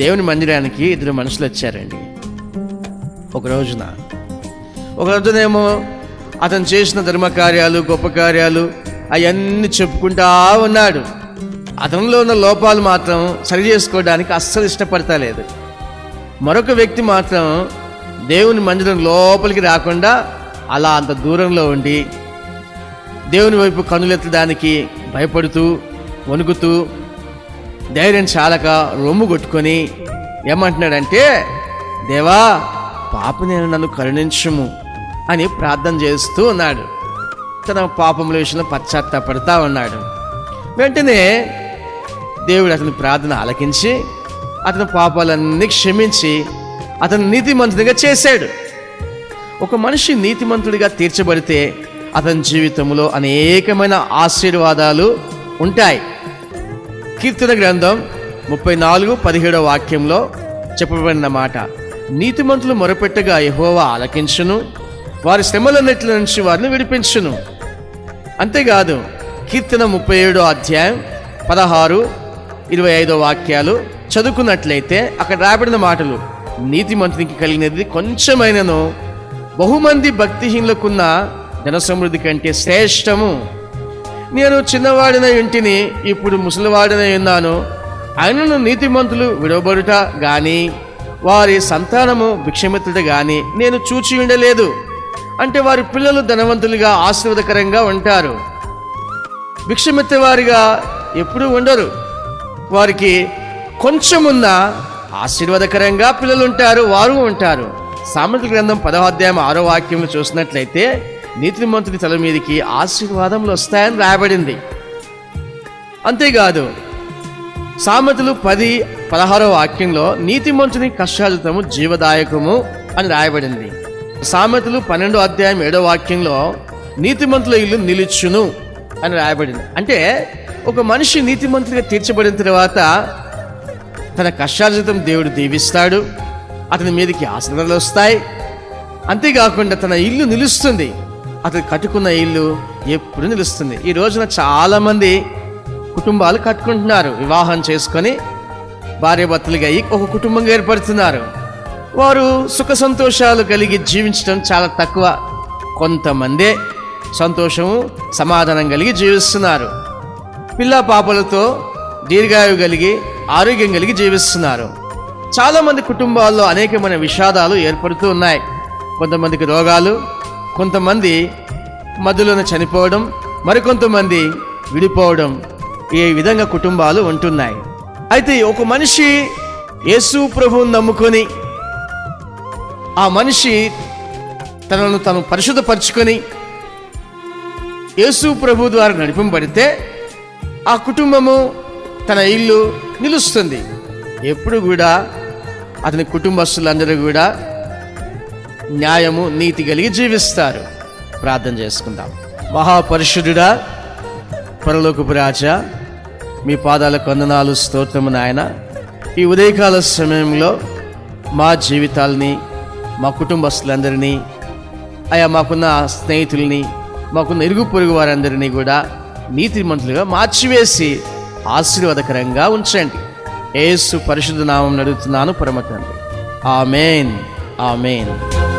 దేవుని మందిరానికి ఇద్దరు మనుషులు వచ్చారండి. ఒక రోజున. ఒక రోజునేమో అతను చేసిన ధర్మ కార్యాలు గొప్ప కార్యాలు అవన్నీ చెప్పుకుంటా ఉన్నాడు. అతనిలో ఉన్న లోపాలు మాత్రం సరి చేసుకోవడానికి అస్సలు ఇష్టపడతలేదు. మరొక వ్యక్తి మాత్రం దేవుని మందిరం లోపలికి రాకుండా అలా అంత దూరంలో ఉండి దేవుని వైపు కనులెత్తడానికి భయపడుతూ వణుకుతూ ధైర్యం చాలక రొమ్ము కొట్టుకొని ఏమంటున్నాడంటే దేవా పాప నేను నన్ను కరుణించుము అని ప్రార్థన చేస్తూ ఉన్నాడు. తన పాపముల విషయంలో పశ్చాత్తాపడతా ఉన్నాడు. వెంటనే దేవుడు అతని ప్రార్థన ఆలకించి అతని పాపాలన్నీ క్షమించి అతను నీతిమంతుడిగా చేశాడు. ఒక మనిషి నీతిమంతుడిగా తీర్చబడితే అతని జీవితంలో అనేకమైన ఆశీర్వాదాలు ఉంటాయి. కీర్తన గ్రంథం ముప్పై నాలుగు పదిహేడో వాక్యంలో చెప్పబడిన మాట. నీతిమంతులు మొరపెట్టగా ఎహోవా ఆలకించును వారి శ్రమలన్నిటి నుంచి వారిని విడిపించును. అంతేకాదు కీర్తన ముప్పై ఏడో అధ్యాయం పదహారు ఇరవై ఐదో వాక్యాలు చదువుకున్నట్లయితే అక్కడ రాబడిన మాటలు నీతిమంతునికి కలిగినది కొంచెమైనను బహుమంది భక్తిహీనులకున్న ధనసమృద్ధి కంటే శ్రేష్టము. నేను చిన్నవాడిన ఇంటిని ఇప్పుడు ముసలివాడిన ఉన్నాను. ఆయనను నీతిమంతులు విడవబడుట గాని వారి సంతానము భిక్షమిత్రుడు గాని నేను చూచి ఉండలేదు. అంటే వారి పిల్లలు ధనవంతులుగా ఆశీర్వదకరంగా ఉంటారు. భిక్షమెత్తేవారిగా ఎప్పుడూ ఉండరు. వారికి కొంచెమున్న ఆశీర్వాదకరంగా పిల్లలు ఉంటారు వారు ఉంటారు. సామెతల గ్రంథం పదవ అధ్యాయం ఆరో వాక్యంలో చూసినట్లయితే నీతిమంతుడి తల మీదకి ఆశీర్వాదములు వస్తాయని రాయబడింది. అంతేకాదు సామెతలు పది పదహారో వాక్యంలో నీతిమంతుని కష్టాజితము జీవదాయకము అని రాయబడింది. సామెతలు పన్నెండో అధ్యాయం ఏడో వాక్యంలో నీతిమంతుల ఇల్లు నిలుచును అని రాయబడింది. అంటే ఒక మనిషి నీతిమంతుడిగా తీర్చబడిన తర్వాత తన కష్టార్జితం దేవుడు దీవిస్తాడు అతని మీదకి ఆశ్రదలు వస్తాయి. అంతేకాకుండా తన ఇల్లు నిలుస్తుంది. అతను కట్టుకున్న ఇల్లు ఎప్పుడు నిలుస్తుంది. ఈ రోజున చాలామంది కుటుంబాలు కట్టుకుంటున్నారు. వివాహం చేసుకొని భార్యాభర్తలుగా అయ్యి ఒక కుటుంబంగా ఏర్పడుతున్నారు. వారు సుఖ సంతోషాలు కలిగి జీవించడం చాలా తక్కువ. కొంతమందే సంతోషము సమాధానం కలిగి జీవిస్తున్నారు. పిల్ల పాపలతో దీర్ఘాయు కలిగి ఆరోగ్యం కలిగి జీవిస్తున్నారు. చాలామంది కుటుంబాల్లో అనేకమైన విషాదాలు ఏర్పడుతూ ఉన్నాయి. కొంతమందికి రోగాలు కొంతమంది మధ్యలోనే చనిపోవడం మరికొంతమంది విడిపోవడం ఈ విధంగా కుటుంబాలు ఉంటున్నాయి. అయితే ఒక మనిషి యేసు ప్రభువుని నమ్ముకొని ఆ మనిషి తనను తను పరిశుద్ధపరచుకొని యేసు ప్రభు ద్వారా నడిపింపబడితే ఆ కుటుంబము తన ఇల్లు నిలుస్తుంది. ఎప్పుడు కూడా అతని కుటుంబస్తులందరూ కూడా న్యాయము నీతి కలిగి జీవిస్తారు. ప్రార్థన చేసుకుందాం. మహాపరిశుద్ధుడా పరలోకపు రాజా మీ పాదాల కొందనాలు స్తోత్రము నాయన. ఈ ఉదయకాల సమయంలో మా జీవితాల్ని మా కుటుంబస్తులందరినీ అయా మాకున్న స్నేహితుల్ని మాకున్న ఇరుగు పొరుగు వారందరినీ కూడా నీతిమంతులుగా మార్చివేసి ఆశీర్వాదకరంగా ఉంచండి. ఏసు పరిశుద్ధ నామం నడుగుతున్నాను పరమ తండ్రి. ఆమెన్. ఆమెన్.